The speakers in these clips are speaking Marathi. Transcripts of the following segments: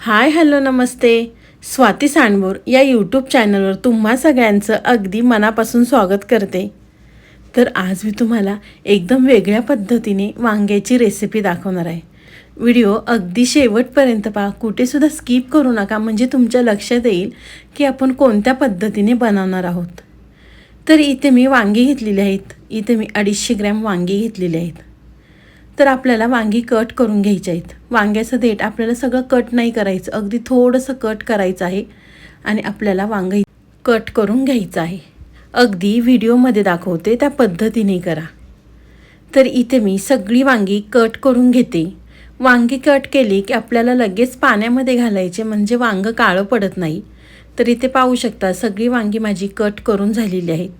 हाय हॅलो नमस्ते. स्वाती सांडबोर या यूट्यूब चॅनलवर तुम्हा सगळ्यांचं अगदी मनापासून स्वागत करते. तर आज मी तुम्हाला एकदम वेगळ्या पद्धतीने वांग्याची रेसिपी दाखवणार आहे. व्हिडिओ अगदी शेवटपर्यंत पहा. कुठेसुद्धा स्किप करू नका. म्हणजे तुमच्या लक्षात येईल की आपण कोणत्या पद्धतीने बनवणार आहोत. तर इथे मी वांगी घेतलेली आहेत. इथे मी अडीचशे ग्रॅम वांगी घेतलेली आहेत. तर आपल्याला वांगी कट करून घ्यायचे आहेत. वांग्याचं देठ आपल्याला सगळं कट नाही करायचं. अगदी थोडंसं कट करायचं आहे आणि आपल्याला वांगं कट करून घ्यायचं आहे. अगदी व्हिडिओमध्ये दाखवते त्या पद्धतीने करा. तर इथे मी सगळी वांगी कट करून घेते. वांगी कट केली की आपल्याला लगेच पाण्यामध्ये घालायचे म्हणजे वांगं काळं पडत नाही. तर इथे पाहू शकता सगळी वांगी माझी कट करून झालेली आहेत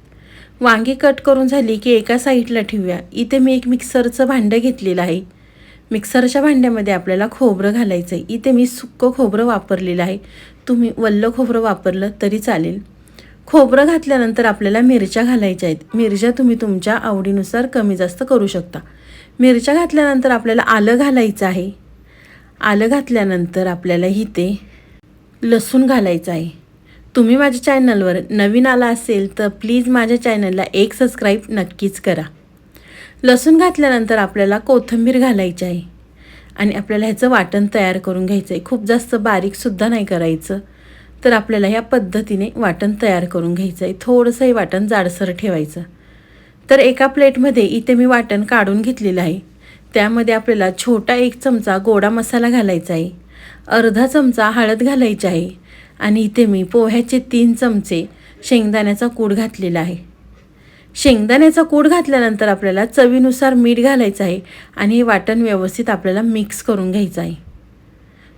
वांगी कट करून झाली की एका साईडला ठेवूया. इथे मी एक मिक्सरचं भांडं घेतलेलं आहे. मिक्सरच्या भांड्यामध्ये आपल्याला खोबरं घालायचं आहे इथे मी सुक्कं खोबरं वापरलेलं आहे. तुम्ही वल्लं खोबरं वापरलं तरी चालेल. खोबरं घातल्यानंतर आपल्याला मिरच्या घालायच्या आहेत. मिरच्या तुम्ही तुमच्या आवडीनुसार कमी जास्त करू शकता. मिरच्या घातल्यानंतर आपल्याला आलं घालायचं आहे. आलं घातल्यानंतर आपल्याला इथे लसूण घालायचं आहे. तुम्ही माझ्या चॅनलवर नवीन आला असेल तर प्लीज माझ्या चॅनलला एक सबस्क्राईब नक्कीच करा. लसूण घातल्यानंतर आपल्याला कोथिंबीर घालायची आहे. आणि आपल्याला ह्याचं वाटण तयार करून घ्यायचं आहे. खूप जास्त बारीकसुद्धा नाही करायचं. तर आपल्याला ह्या पद्धतीने वाटण तयार करून घ्यायचं आहे. थोडंसं हे वाटण जाडसर ठेवायचं. तर एका प्लेटमध्ये इथे मी वाटण काढून घेतलेलं आहे. त्यामध्ये आपल्याला छोटा एक चमचा गोडा मसाला घालायचा आहे. अर्धा चमचा हळद घालायची आहे. आणि इथे मी पोह्याचे तीन चमचे शेंगदाण्याचा कूड घातलेला आहे. शेंगदाण्याचा कूड घातल्यानंतर आपल्याला चवीनुसार मीठ घालायचं आहे आणि हे वाटण व्यवस्थित आपल्याला मिक्स करून घ्यायचं आहे.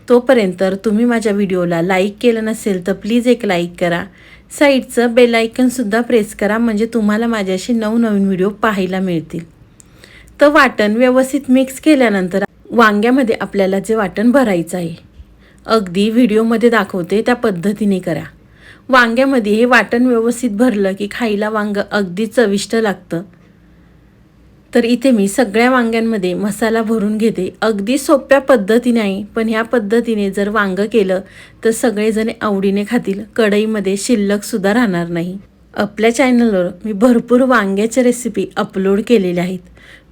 तोपर्यंत तुम्ही माझ्या व्हिडिओला लाईक केलं नसेल तर प्लीज एक लाईक करा. साईडचं बेलायकनसुद्धा प्रेस करा म्हणजे तुम्हाला माझ्याशी नवनवीन व्हिडिओ पाहायला मिळतील. तर वाटण व्यवस्थित मिक्स केल्यानंतर वांग्यामध्ये आपल्याला जे वाटण भरायचं आहे अगदी व्हिडिओमध्ये दाखवते त्या पद्धतीने करा. वांग्यामध्ये हे वाटण व्यवस्थित भरलं की खायला वांगं अगदी चविष्ट लागतं. तर इथे मी सगळ्या वांग्यांमध्ये मसाला भरून घेते. अगदी सोप्या पद्धतीने आहे पण ह्या पद्धतीने जर वांगं केलं तर सगळेजण आवडीने खातील. कढईमध्ये शिल्लकसुद्धा राहणार नाही. आपल्या चॅनलवर मी भरपूर वांग्याच्या रेसिपी अपलोड केलेल्या आहेत.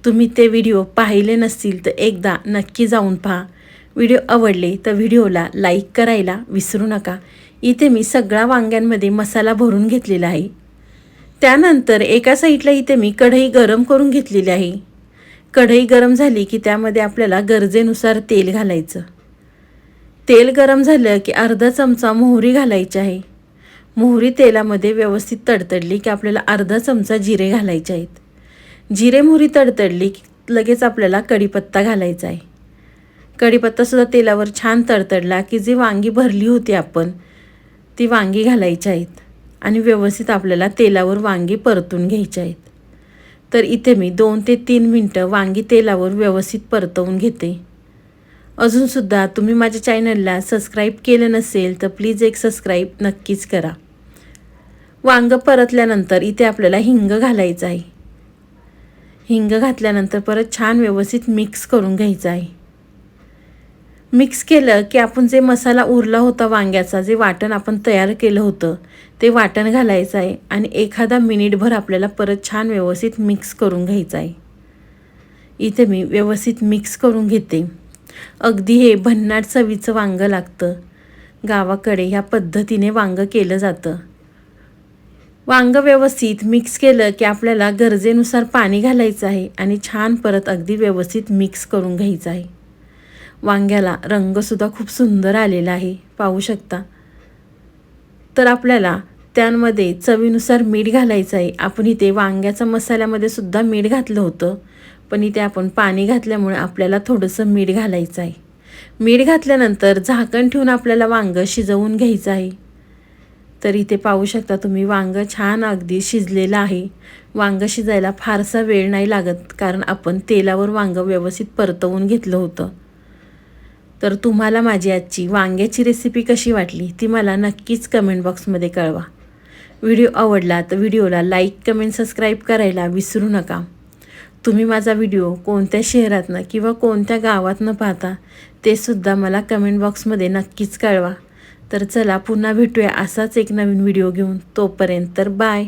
तुम्ही ते व्हिडिओ पाहिले नसतील तर एकदा नक्की जाऊन पहा. व्हिडिओ आवडले तर व्हिडिओला लाईक करायला विसरू नका. इथे मी सगळ्या वांग्यांमध्ये मसाला भरून घेतलेला आहे. त्यानंतर एका साईडला इथे मी कढई गरम करून घेतलेली आहे. कढई गरम झाली की त्यामध्ये आपल्याला गरजेनुसार तेल घालायचं. तेल गरम झालं की अर्धा चमचा मोहरी घालायची आहे. मोहरी तेलामध्ये व्यवस्थित तडतडली की आपल्याला अर्धा चमचा जिरे घालायचे आहेत. जिरे मोहरी तडतडली की लगेच आपल्याला कढीपत्ता घालायचा आहे. कढीपत्तासुद्धा तेलावर छान तडतडला की जी वांगी भरली होती आपण ती वांगी घालायची आहेत आणि व्यवस्थित आपल्याला तेलावर वांगी परतून घ्यायची आहेत. तर इथे मी दोन ते तीन मिनटं वांगी तेलावर व्यवस्थित परतवून घेते. अजूनसुद्धा तुम्ही माझ्या चॅनलला सबस्क्राईब केलं नसेल तर प्लीज एक सबस्क्राईब नक्कीच करा. वांग परतल्यानंतर इथे आपल्याला हिंग घालायचं आहे. हिंग घातल्यानंतर परत छान व्यवस्थित मिक्स करून घ्यायचं आहे. मिक्स केलं की आपण जे मसाला उरला होता वांग्याचा जे वाटण आपण तयार केलं होतं ते वाटण घालायचं आहे आणि एखादा मिनिटभर आपल्याला परत छान व्यवस्थित मिक्स करून घ्यायचं आहे इथे मी व्यवस्थित मिक्स करून घेते. अगदी हे भन्नाट चवीचं वांगं लागतं. गावाकडे ह्या पद्धतीने वांगं केलं जातं. वांगं व्यवस्थित मिक्स केलं की आपल्याला गरजेनुसार पाणी घालायचं आहे आणि छान परत अगदी व्यवस्थित मिक्स करून घ्यायचं आहे वांग्याला रंगसुद्धा खूप सुंदर आलेला आहे. पाहू शकता. तर आपल्याला त्यांमध्ये चवीनुसार मीठ घालायचं आहे. आपण इथे वांग्याचा मसाल्यामध्ये सुद्धा मीठ घातलं होतं. पण इथे आपण पाणी घातल्यामुळे आपल्याला थोडंसं मीठ घालायचं आहे. मीठ घातल्यानंतर झाकण ठेवून आपल्याला वांगं शिजवून घ्यायचं आहे. तर इथे पाहू शकता तुम्ही वांगं छान अगदी शिजलेलं आहे. वांगं शिजायला फारसा वेळ नाही लागत कारण आपण तेलावर वांगं व्यवस्थित परतवून घेतलं होतं. तर तुम्हाला माझी आजची वांग्याची रेसिपी कशी वाटली ती मला नक्कीच कमेंट बॉक्समध्ये कळवा. व्हिडिओ आवडला तर व्हिडिओला लाईक कमेंट सबस्क्राईब करायला विसरू नका. तुम्ही माझा व्हिडिओ कोणत्या शहरातनं किंवा कोणत्या गावातनं पाहता ते सुद्धा मला कमेंट बॉक्समध्ये नक्कीच कळवा. तर चला पुन्हा भेटूया असाच एक नवीन व्हिडिओ घेऊन. तोपर्यंत तर बाय